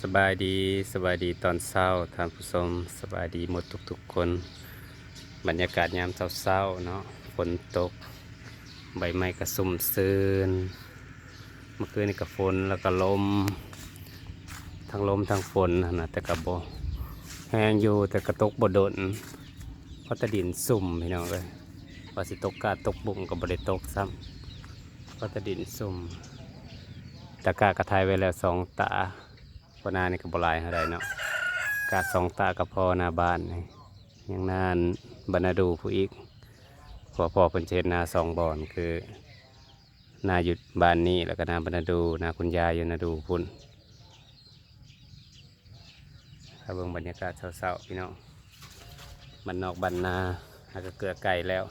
สบายดีสบายดีตอนเช้าท่านผู้ชมสบายดีหมดทุกๆคน บรรยากาศยามเช้าๆเนาะฝนตก ใบไม้กระสุ่มซื่นเมื่อคืนนี่ก็ฝนแล้วก็ลม ทั้งลมทั้งฝนนะแต่กระโบแห้งอยู่แต่กระตกบดนเพราะตะดินสุ่มพี่น้องเลยว่าสิตกกาตกบุ่งก็บริตกซ้ำเพราะตะดินสุ่มตะกากระทายไว้แล้วสองตา พนานี่ก็บลายเท่าไรเนาะกาสองตากับพอนาบ้านนี่ยังนานบรรณดูผู้อีกพอพอเป็นเชนนาสองบอนคือนาหยุดบ้านนี้แล้วก็นาบรรณดูนาคุณยายยนาดูพุ่นถ้าเบิ่งบรรยากาศเศร้าๆพี่น้องมันนอกบ้านาแล้วก็เกลือไก่แล้ว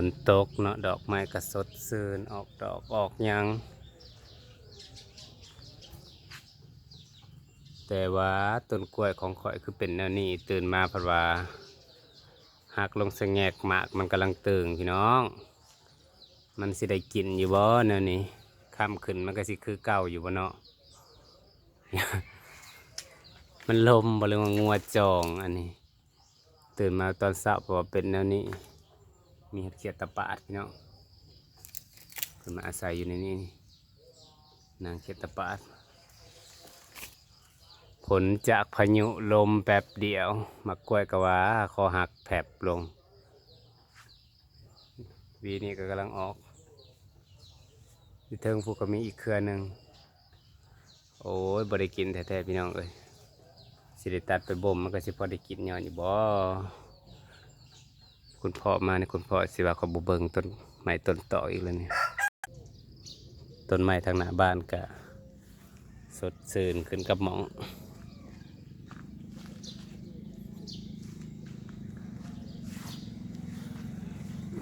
ฝนตกเนาะดอกไม้ก็สดซื่นออกดอกออกยังแต่ว่าต้นกล้วยของข่อยคือเป็นแนวนี้ตื่นมาเพราะว่าหักลงสแงกหมากมันกำลังตึงพี่น้อง มันสิได้กินอยู่บ่แนวนี้ข้ามขึ้นมันก็สิคือเก่าอยู่บ่เนาะมันลมบ่เลยว่างัวจองอันนี้ ตื่นมาตอนเช้าเพราะว่าเป็นแนวนี้ มีเห็ดเขียดตะปาดพี่น้องเพิ่นมาอาศัยอยู่ในนี้นี่นางเขียดตะปาด ผลจากพายุลมแป๊บเดียวมากล้วยกะวาคอหักแผบลง วีนี้ก็กำลังออกที่เทิงผูกก็มีอีกเครือหนึ่งโอ้ยบริกินแท้ๆพี่น้องเอ้ยสิได้ตัดไปบ่มมันก็สิพอได้กินย้อนอยู่บ่ คุณพ่อมาเนี่ยคุณพ่อสิว่าเขาบุเบิงต้นไม้ต้นต่ออีกแล้วเนี่ยต้นไม้ทางหน้าบ้านก็สดชื่นขึ้นกับหมอง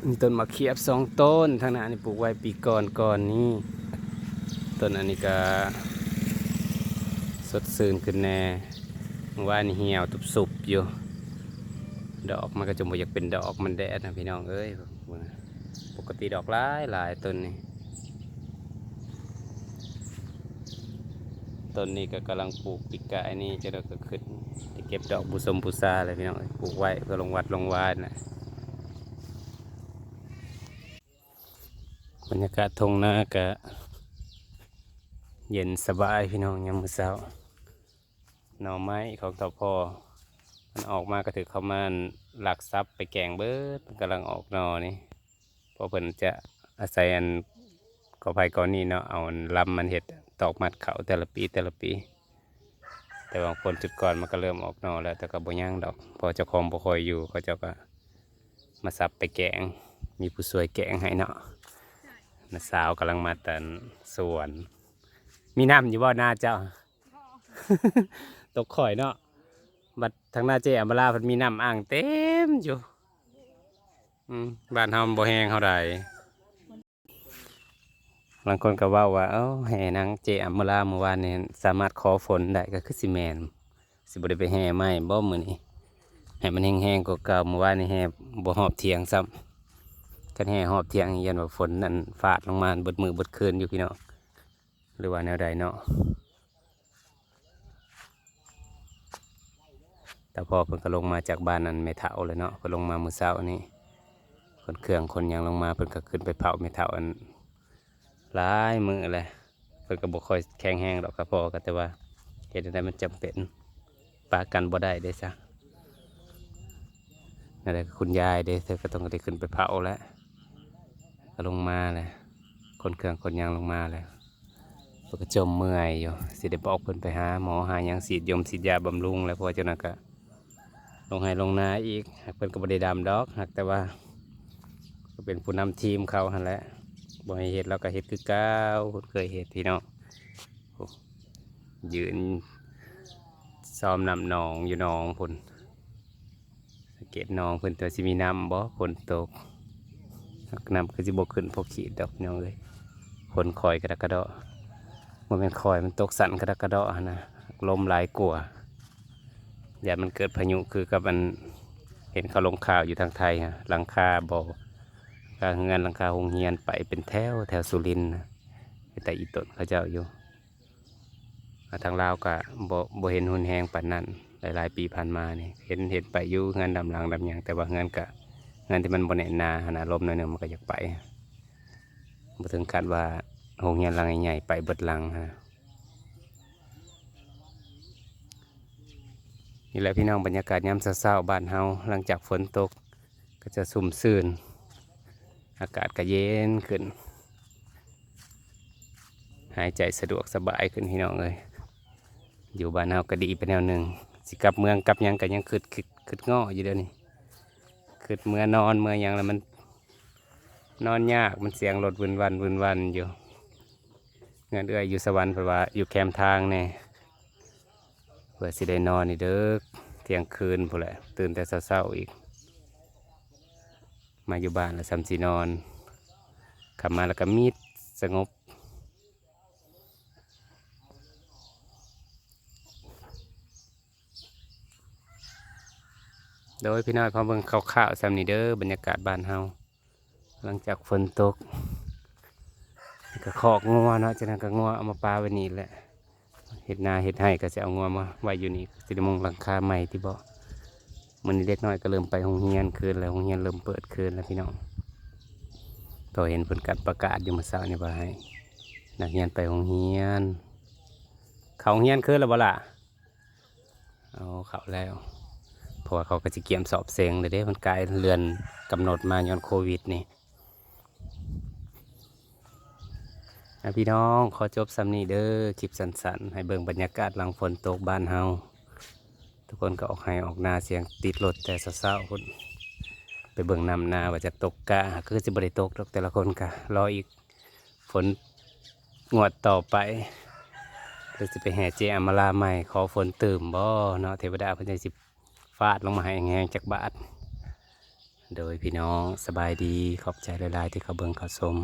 มีต้นมะเขียบสองต้นทางหน้านี่ปลูกไว้ปีก่อนก่อนนี้ต้นอันนี้ก็สดชื่นขึ้นแน่ว่านนี่เหี่ยวตุบสุบอยู่ ดอกมันก็จะบ่อยากเป็นดอกมันแดดนะพี่น้องเอ้ยปกติดอกหลายหลายต้นนี่ต้นนี้ก็กำลังปลูกปีกายนี่จะได้ก็ขึ้นจะเก็บดอกบุสมบุษาเลยพี่น้องปลูกไว้เพื่อลงวัดลงวาดนะบรรยากาศทงนาก็เย็นสบายพี่น้องยามมื้อเช้าหน่อไม้ของตอพ่อ มันออกมาก็ถือเขามาหลักทรัพย์ไปแกงเบิดมันกำลังออกหนอนี่เพอเพิ่นจะอาศัยอันกอไผ่กอนี่เนาะเอาอันลำมันเห็ดตอกมัดเขาแต่ละปีแต่ละปี แต่บางคนจุดก่อนมันก็เริ่มออกหนอแล้วแต่ก็บ่ย่างดอกเพอเจ้าของบ่คอยอยู่เขาเจ้าก็มาซับไปแกง มีผู้สวยแกงให้เนาะน้าสาวกำลังมาตันสวน มีน้ำอยู่บ่หน้าเจ้า ตกข่อยเนาะ บัดทางหน้าเจอมาลาเพันมีน้ำอ่างเต็มอยู่อืมบ้านเฮามันบ่แห้งเท่าใดบางคนก็เว่าว่าเอ้าแห่นางเจอมาลาเมื่อวานนี่สามารถขอฝนได้ก็คือสิแมนสิบ่ได้ไปแห่ไม้บ่มื้อนี้ให้มันแห้งๆกว่าเก่าเมื่อวานนี่แห่บ่หอบเถียงซ้ำกันแห่หอบเถียงยันว่าฝนนั่นฟาดลงมาเบิดมือเบิดคืนอยู่พี่น้องหรือว่าแนวใดเนาะ แต่พอเพิ่นก็ลงมาจากบ้านนั้นไม่เท่าเลยเนาะเพิ่นลงมามื้อเช้านี้คนเครื่องคนยังลงมาเพิ่นก็ขึ้นไปเผาไม่เท่าอันหลายมือเลยเพิ่นก็บ่ค่อยแข็งแรงดอกครับพอก็แต่ว่าเฮ็ดได้มันจำเป็นปากันบ่ได้เด้ซะนั่นแหละคุณยายเด้เธอก็ต้องได้ขึ้นไปเผาแล้วก็ลงมาเลยคนเครื่องคนยังลงมาแล้วเพิ่นก็จมเมื่อยอยู่สิได้บอกเพิ่นไปหาหมอหาหยังฉีดยมฉีดยาบำรุงแล้วพราะว่าเจ้านั้นก็ ลงให้ลงนาอีกหากเป็นกบไดดำดอกหากแต่ว่า ก็เป็นผู้นำทีมเขาหันแหละบ่ให้เห็ดเราก็เห็ดคือเก้าวเคยเห็ดพี่น้องยืนซ้อมนำหนองอยู่หนองพุ่นสังเกตหนองเพิ่นตัวสิมีน้ำบ่ฝนตกกน้ำคือสิบกขึ้นพวกขีดดอกน้องเลยฝนคอยกระดกกระดาะมันเป็นคอยมันตกสั่นกระดกกระดาะหั้นนะลมหลายกลัวา อย่ามันเกิดพายุคือกับมันเห็นเขาลงข่าวอยู่ทางไทยฮะหลังคาบ่อคาเงินหลังคาโรงเรียนไปเป็นแถวแถวสุรินทร์นะแต่อีตนเขาเจ้าอยู่ทางลาวก็บ่บ่เห็นหุนแหงปานนั้นหลาย ๆ ปีผ่านมานี่เห็นเห็นไปอยู่เงินดำหลังดำหยังแต่ว่าเงินก็เงินที่มันบ่แนนนาขนาลมหน่อยหนึงมันก็อยากไปบ่ถึงขั้นว่าโรงเรียนหลังใหญ่ไปเบิดหลังฮะ นี่แหละพี่น้องบรรยากาศยามเช้าๆบ้านเฮาหลังจากฝนตกก็จะสุ่มซื่น อากาศก็เย็นขึ้น หายใจสะดวกสบายขึ้นพี่น้องเลยอยู่บ้านเฮาก็ดีไปแนวหนึ่งสิกลับเมืองกลับยังก็ยังคืดคืดคืดง้ออยู่เดี๋ยวนี้คืดเมื่อนอนเมื่อยังแล้วมันนอนยากมันเสียงรถวนวันวนวันอยู่เงินเอื้อยอยู่สวรรค์เพราะว่าอยู่แคมป์ทางเนี่ย พื่อสิได้นอนนี่เด้อเที่ยงคืนพูแหละตื่นแต่เช้าๆอีก มาอยู่บ้านแล้วซ้ำสีนอนขับมาแล้วก็มีดสงบโดยพี่น้อยพอเบิ่งข่าวๆซ้ำนี่เด้อบรรยากาศบ้านเฮาหลังจากฝนตกก็คอกงัวเนาะจากนั้นก็งัวเอามาปลาไว้นี่แหละ เห็ดนาเห็ดให้ก็จะเอางวมาไว้อยู่นี่สิได้มงหลังคาใหม่ที่บ่มันเล็กน้อยก็เริ่มไปโรงเรียนคืนแล้วโรงเรียนเริ่มเปิดคืนแล้วพี่น้องก็เห็นผลการประกาศอยู่มื่อเช้านี่ว่าให้นักเรียนไปโรงเรียน เขาโรงเรียนคืนแล้วบ่ล่ะเอาเขาแล้วเพราะว่าเขาก็จะเกี่ยมสอบเสงเลยเด้มันกลายเรือนกำหนดมาย้อนโควิดนี่อะ พี่น้องขอจบซ้ำนี้เด้อคลิปสั้นๆ ให้เบิ่งบรรยากาศหลังฝนตกบ้านเฮาทุกคนก็ออกให้ออกนาเสียงติดรถแต่เศร้าๆคนไปเบิ่งนำนาว่าจะตกกะก็คือจะบริตกดอกแต่ละคนกะรออีกฝนงวดต่อไปเพื่อจะไปแห่เจอามาลาใหม่ขอฝนเติมบ่เนาะเทวดาพิ่นจะสิฟาดลงมาให้แหงจากบาท โดยพี่น้องสบายดีขอบใจหลายๆที่เขาเบิ่งเขาชม